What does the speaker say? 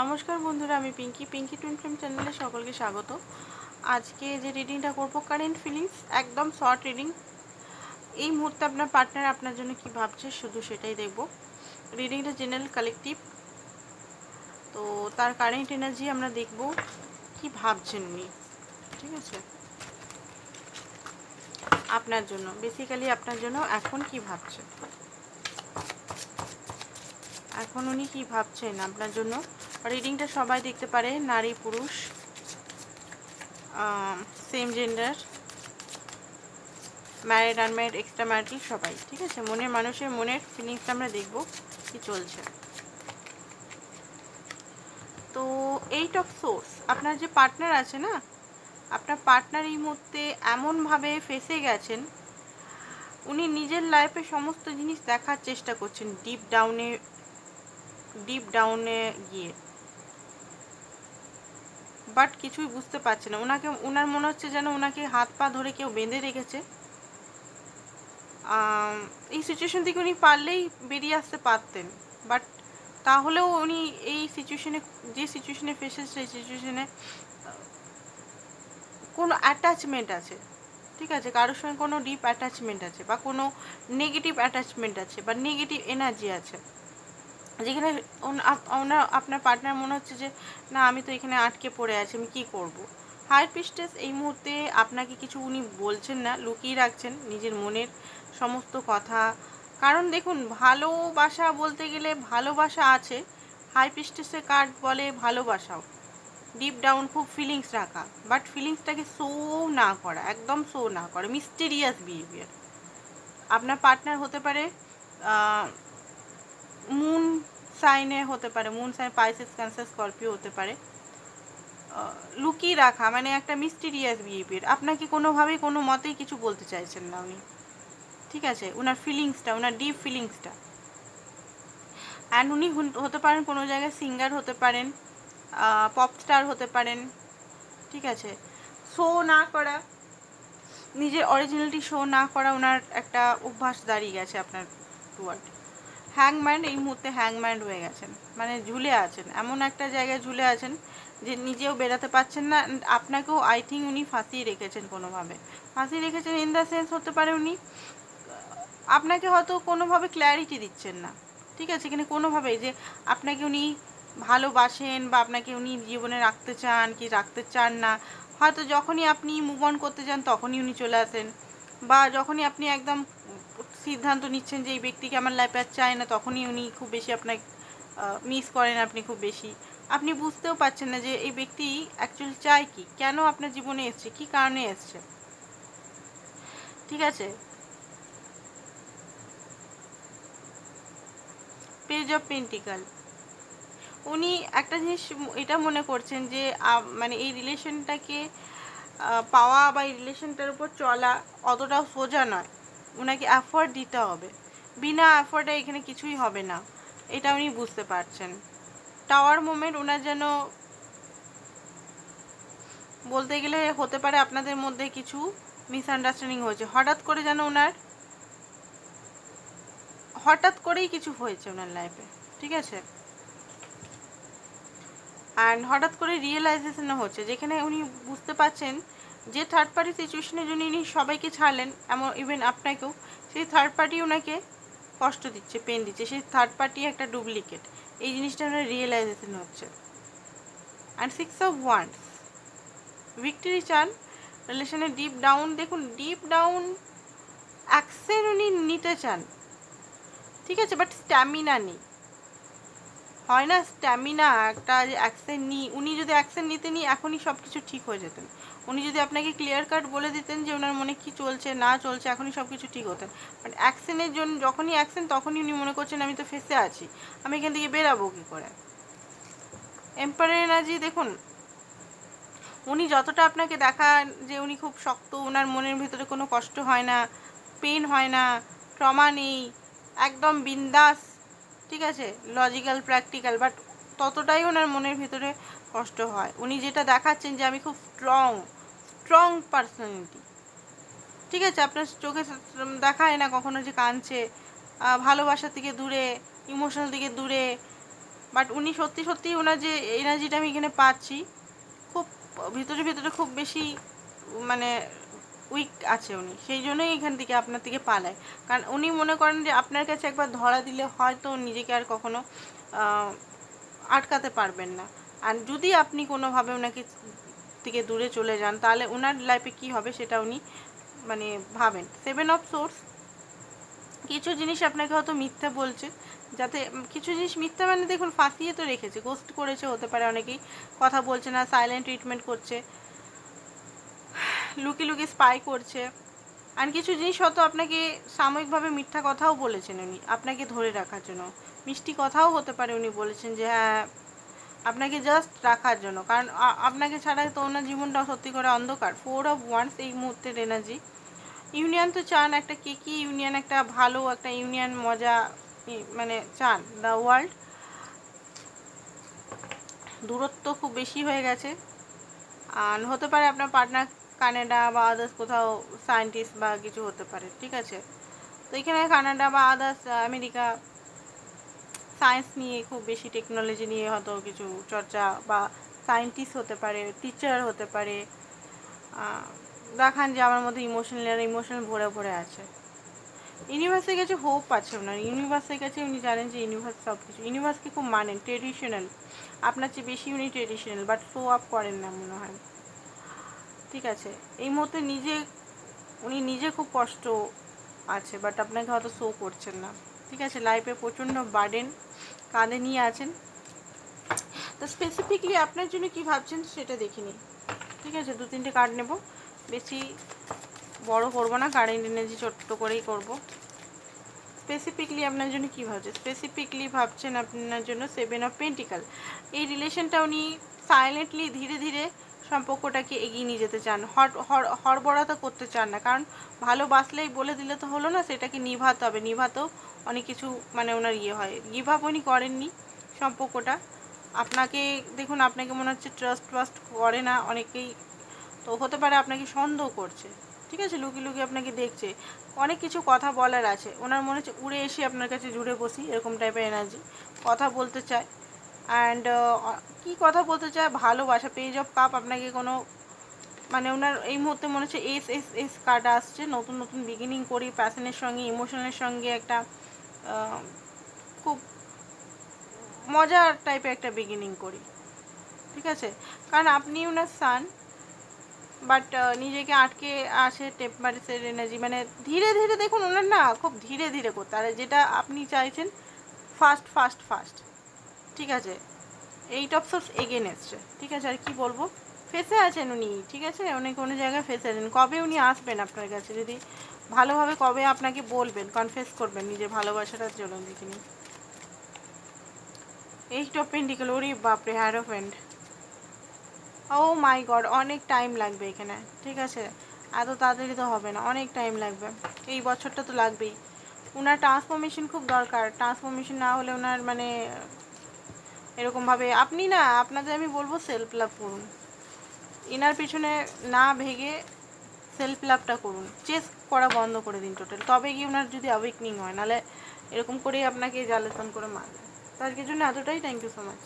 নমস্কার বন্ধুরা, আমি পিঙ্কি। পিঙ্কি টুইন ফিল্ম চ্যানেলে সকলকে স্বাগত। আজকে যে রিডিংটা করব কারেন্ট ফিলিংস একদম শর্ট রিডিং এই মুহূর্তে আপনার পার্টনার আপনার জন্য কি ভাবছে, শুধু সেটাই দেখব। রিডিংটা জেনারেল কালেকটিভ তো তার কারেন্ট এনার্জি আমরা দেখব কি ভাবছেন উনি। ঠিক আছে? আপনার জন্য বেসিক্যালি আপনার জন্য এখন কি ভাবছেন? এখন উনি কি ভাবছেন আপনার জন্য? রিডিংটা সবাই দেখতে পারে, নারী, পুরুষ same gender married unmarried extra marital সবাই, ঠিক আছে? মনের মানুষের মনের ফিলিংসটা আমরা দেখব কি চলছে। তো এইট অফ সোর্স আপনার যে পার্টনার আছে না, আপনার পার্টনার এই মুহূর্তে এমনভাবে ফেসে গেছেন, উনি নিজের লাইফে সমস্ত জিনিস দেখার চেষ্টা করছেন ডিপ ডাউনে ডিপ ডাউনে গিয়ে। বাট কিছুই বুঝতে পারছে না। ওনাকে ওনার মনে হচ্ছে যেন ওনাকে হাত পা ধরে কেউ বেঁধে রেখেছে। এই সিচুয়েশন থেকে উনি পারলেই বেরিয়ে আসতে পারতেন। বাট তাহলেও উনি এই সিচুয়েশনে যে সিচুয়েশনে ফেসে সেই সিচুয়েশনে কোনো অ্যাটাচমেন্ট আছে। ঠিক আছে? কারোর সঙ্গে কোনো ডিপ অ্যাটাচমেন্ট আছে বা কোনো নেগেটিভ অ্যাটাচমেন্ট আছে বা নেগেটিভ এনার্জি আছে। যেখানে ওনার আপনার পার্টনার মনে হচ্ছে যে, না, আমি তো এখানে আটকে পড়ে আছি, আমি কী করব। হাই পিস্টেস এই মুহূর্তে আপনাকে কিছু উনি বলছেন না, লুকিয়ে রাখছেন নিজের মনের সমস্ত কথা। কারণ দেখুন, ভালোবাসা বলতে গেলে ভালোবাসা আছে হাই পিস্টেসের কার্ড বলে ভালোবাসাও? ডিপ ডাউন খুব ফিলিংস রাখা। বাট ফিলিংসটাকে শো না করা, একদম শো না করা মিস্টেরিয়াস বিহেভিয়ার আপনার পার্টনার হতে পারে মুন সাইনে হতে পারে moon sign Pisces Cancer Scorpio হতে পারে। লুকিয়ে রাখা মানে একটা মিস্টিরিয়াস বিহেভিয়ার আপনাকে কোনোভাবেই, কোনো মতেই কিছু বলতে চাইছেন না উনি। ঠিক আছে? ওনার ফিলিংসটা ওনার ডিপ ফিলিংসটা অ্যান্ড উনি হতে পারেন কোনো জায়গায় সিঙ্গার হতে পারেন পপ স্টার হতে পারেন। ঠিক আছে? শো না করা, নিজের অরিজিনালিটি শো না করা ওনার একটা অভ্যাস দাঁড়িয়ে গেছে আপনার টুয়ার্ড হ্যাংম্যান এই মুহূর্তে হ্যাংম্যান হয়ে গেছেন। মানে ঝুলে আছেন। এমন একটা জায়গায় ঝুলে আছেন যে নিজেও বেরাতে পারছেন না। আপনাকেও আই থিঙ্ক উনি ফাঁসিয়ে রেখেছেন কোনোভাবে। ফাঁসিয়ে রেখেছেন ইন দ্য সেন্স হতে পারে উনি, আপনাকে হয়তো কোনোভাবে ক্ল্যারিটি দিচ্ছেন না। ঠিক আছে? এখানে কোনোভাবেই যে আপনাকে উনি ভালোবাসেন বা আপনাকে উনি জীবনে রাখতে চান কি রাখতে চান না, হয়তো যখনই আপনি মুভ অন করতে চান তখনই উনি চলে আসেন। বা যখনই আপনি একদম সিদ্ধান্ত নিচ্ছেন যে এই ব্যক্তিকে আমার লাইফে আর চায় না, তখনই উনি খুব বেশি আপনাকে মিস করেন আপনি খুব বেশি। আপনি বুঝতেও পারছেন না যে এই ব্যক্তি অ্যাকচুয়ালি চায় কি? কেন আপনার জীবনে এসছে? কি কারণে এসছে? ঠিক আছে? পেজ অফ পেন্টিকাল উনি একটা জিনিস এটা মনে করছেন যে মানে এই রিলেশনটাকে পাওয়া বা এই রিলেশনটার উপর চলা অতটাও সোজা নয়। ওনাকে অ্যাফোর্ড দিতে হবে। বিনা অ্যাফোর্ডে এখানে কিছুই হবে না। এটা উনি বুঝতে পারছেন। টাওয়ার মোমেন্ট ওনার যেন বলতে গেলে হতে পারে আপনাদের মধ্যে কিছু মিসআন্ডারস্ট্যান্ডিং হয়েছে। হঠাৎ করে যেন ওনার হঠাৎ করেই কিছু হয়েছে ওনার লাইফে ঠিক আছে? অ্যান্ড হঠাৎ করে রিয়েলাইজেশনও হচ্ছে। যেখানে উনি বুঝতে পারছেন যে থার্ড পার্টি সিচুয়েশনের জন্য উনি সবাইকে ছাড়লেন, এমন ইভেন আপনাকেও, সেই থার্ড পার্টি ওনাকে কষ্ট দিচ্ছে পেন দিচ্ছে। সেই থার্ড পার্টি একটা ডুপ্লিকেট এই জিনিসটা ওনার রিয়েলাইজেশন হচ্ছে। And six of wands victory চান রিলেশনে ডিপ ডাউন দেখুন ডিপ ডাউন অ্যাকশন উনি নিতে চান। ঠিক আছে বাট স্ট্যামিনা নেই। হয় না স্ট্যামিনা একটা অ্যাকশন নিই উনি যদি অ্যাকশন নিতে নিই এখনই সব কিছু ঠিক হয়ে যেতেন। উনি যদি আপনাকে ক্লিয়ার কাট বলে দিতেন যে ওনার মনে কি চলছে, না চলছে, এখনই সব কিছু ঠিক হতেন। বাট অ্যাকশনের জন্য যখনই অ্যাকশন তখনই উনি মনে করছেন, আমি তো ফেসে আছি, আমি এখান থেকে বেরাবো কী করে? এম্পায়ার এনার্জি দেখুন, উনি যতটা আপনাকে দেখান যে উনি খুব শক্ত ওনার মনের ভিতরে কোনো কষ্ট হয় না পেন হয় না ট্রমা নেই, একদম বিন্দাস। ঠিক আছে লজিক্যাল প্র্যাকটিক্যাল বাট ততটাই ওনার মনের ভিতরে কষ্ট হয়। উনি যেটা দেখাচ্ছেন যে আমি খুব স্ট্রং স্ট্রং পার্সোনালিটি ঠিক আছে, আপনার চোখে দেখায় না কখনো যে কাঁদছে ভালোবাসা থেকে দূরে ইমোশনাল থেকে দূরে বাট উনি সত্যি সত্যি ওনার যে এনার্জিটা আমি এখানে পাচ্ছি, খুব ভিতরে ভিতরে খুব বেশি মানে উইক আছে উনি। সেই জন্যই এখান থেকে আপনার থেকে পালায়। কারণ উনি মনে করেন যে আপনার কাছে একবার ধরা দিলে হয়তো নিজেকে আর কখনো আটকাতে পারবেন না। আর যদি আপনি কোনোভাবে ওনাকে থেকে দূরে চলে যান, তাহলে ওনার লাইফে কি হবে সেটা উনি মানে ভাবেন। সেভেন অফ সোর্স কিছু জিনিস আপনাকে হয়তো মিথ্যা বলছে, যাতে, কিছু জিনিস মিথ্যা মানে দেখুন, ফাঁসিয়ে তো রেখেছে গোস্ট করেছে হতে পারে, অনেকেই কথা বলছে না সাইলেন্ট ট্রিটমেন্ট করছে। লুকি লুকি স্পাই করছে। আর কিছু জিনিস হয়তো আপনাকে সাময়িকভাবে মিথ্যা কথাও বলেছেন উনি, আপনাকে ধরে রাখার জন্য। মিষ্টি কথাও হতে পারে উনি বলেছেন যে হ্যাঁ আপনাকে জাস্ট রাখার জন্য। কারণ আপনাকে ছাড়া তো ওনার জীবনটা সত্যি করে অন্ধকার। ফোর অফ ওয়ান্স এই মুহূর্তের এনার্জি ইউনিয়ন তো চান একটা কে কি ইউনিয়ন একটা ভালো, একটা ইউনিয়ন মজা মানে চান দ্য ওয়ার্ল্ড দূরত্ব খুব বেশি হয়ে গেছে। আর হতে পারে আপনার পার্টনার কানাডা বা আদার্স কোথাও সায়েন্টিস্ট বা কিছু হতে পারে, ঠিক আছে? তো এখানে কানাডা বা আদার্স আমেরিকা সায়েন্স নিয়ে খুব বেশি টেকনোলজি নিয়ে হয়তো কিছু চর্চা বা সায়েন্টিস্ট হতে পারে টিচার হতে পারে দেখান যে আমার মধ্যে ইমোশনাল ইমোশনাল ভরে ভরে আছে। ইউনিভার্সের কাছে হোপ আছে ওনার। ইউনিভার্সের কাছে উনি জানেন যে ইউনিভার্স সব কিছু ইউনিভার্সকে খুব মানেন ট্রেডিশনাল আপনার চেয়ে বেশি উনি ট্রেডিশনাল বাট শো আপ করেন না মনে হয়। ঠিক আছে। এই মুহূর্তে নিজে, উনি নিজে খুব কষ্ট আছে বাট আপনাকে হয়তো শো করছেন না। ঠিক আছে লাইফে প্রচণ্ড বার্ডেন কাঁধে নিয়ে আছেন। তো স্পেসিফিকলি আপনার জন্য কি ভাবছেন সেটা দেখিনি। ঠিক আছে, দু তিনটে কার্ড নেব। বেশি বড় করব না কারেন্ট এনার্জি ছোট্ট করেই করব। স্পেসিফিকলি আপনার জন্য কী ভাবছেন? স্পেসিফিকলি ভাবছেন আপনার জন্য সেভেন অফ পেন্টিকাল এই রিলেশনটা উনি সাইলেন্টলি ধীরে ধীরে সম্পর্কটাকে এগিয়ে নিয়ে যেতে চান। হট হর- হড়বড়াতা করতে চান না। কারণ ভালোবাসলেই বলে দিলে তো হলো না, সেটাকে নিভাতে হবে। নিভাতেও অনেক কিছু মানে ওনার ইয়ে হয়। গিভ আপ উনি করেননি সম্পর্কটা। আপনাকে, দেখুন, আপনাকে মনে হচ্ছে ট্রাস্ট ট্রাস্ট করে না অনেকেই। তো হতে পারে আপনাকে সন্দেহ করছে। ঠিক আছে? লুকি লুকি আপনাকে দেখছে। অনেক কিছু কথা বলার আছে। ওনার মনে হচ্ছে উড়ে এসে আপনার কাছে জুড়ে বসি, এরকম টাইপের এনার্জি কথা বলতে চায়। অ্যান্ড কি কথা বলতে চায়? ভালোবাসা পেজ অফ কাপ আপনাকে কোনো মানে ওনার এই মুহূর্তে মনে হচ্ছে এস এস এস কার্ড আসছে। নতুন নতুন বিগিনিং করি প্যাশনের সঙ্গে ইমোশনের সঙ্গে একটা খুব মজার টাইপের একটা বিগিনিং করি। ঠিক আছে? কারণ আপনি ওনার সান বাট নিজেকে আটকে আসে টেম্পারেচার এনার্জি মানে ধীরে ধীরে দেখুন, ওনার না খুব ধীরে ধীরে করতে আর যেটা আপনি চাইছেন ফাস্ট ফাস্ট ফাস্ট ঠিক আছে? এইট অফ সোর্স এগেন এসছে। ঠিক আছে, আর কি বলব? ফেসে আছেন উনি, ঠিক আছে? উনি কোনো জায়গায় ফেসে আছেন? কবে উনি আসবেন আপনার কাছে? যদি ভালোভাবে কবে আপনাকে বলবেন কনফেস করবেন নিজের ভালোবাসাটার জন্য দেখিনি এইট অফ পেন্টিকেল ওরে বাপরে, হ্যারো ফ্রেন্ড ও মাই গড অনেক টাইম লাগবে এখানে, ঠিক আছে? এত তাড়াতাড়ি তো হবে না, অনেক টাইম লাগবে। এই বছরটা তো লাগবেই। ওনার ট্রান্সফরমেশন খুব দরকার। ট্রান্সফরমেশন না হলে ওনার মানে এরকমভাবে। আপনি না, আপনাদের আমি বলব সেলফ লাভ করুন। এনার পিছনে না ভেগে সেলফ লাভটা করুন। চেস করা বন্ধ করে দিন টোটাল তবে গিয়ে ওনার যদি অ্যাওয়েকনিং হয়, নাহলে এরকম করেই আপনাকে জ্বালাতন করে মারবে। তার জন্য এতটাই থ্যাংক ইউ সো মাচ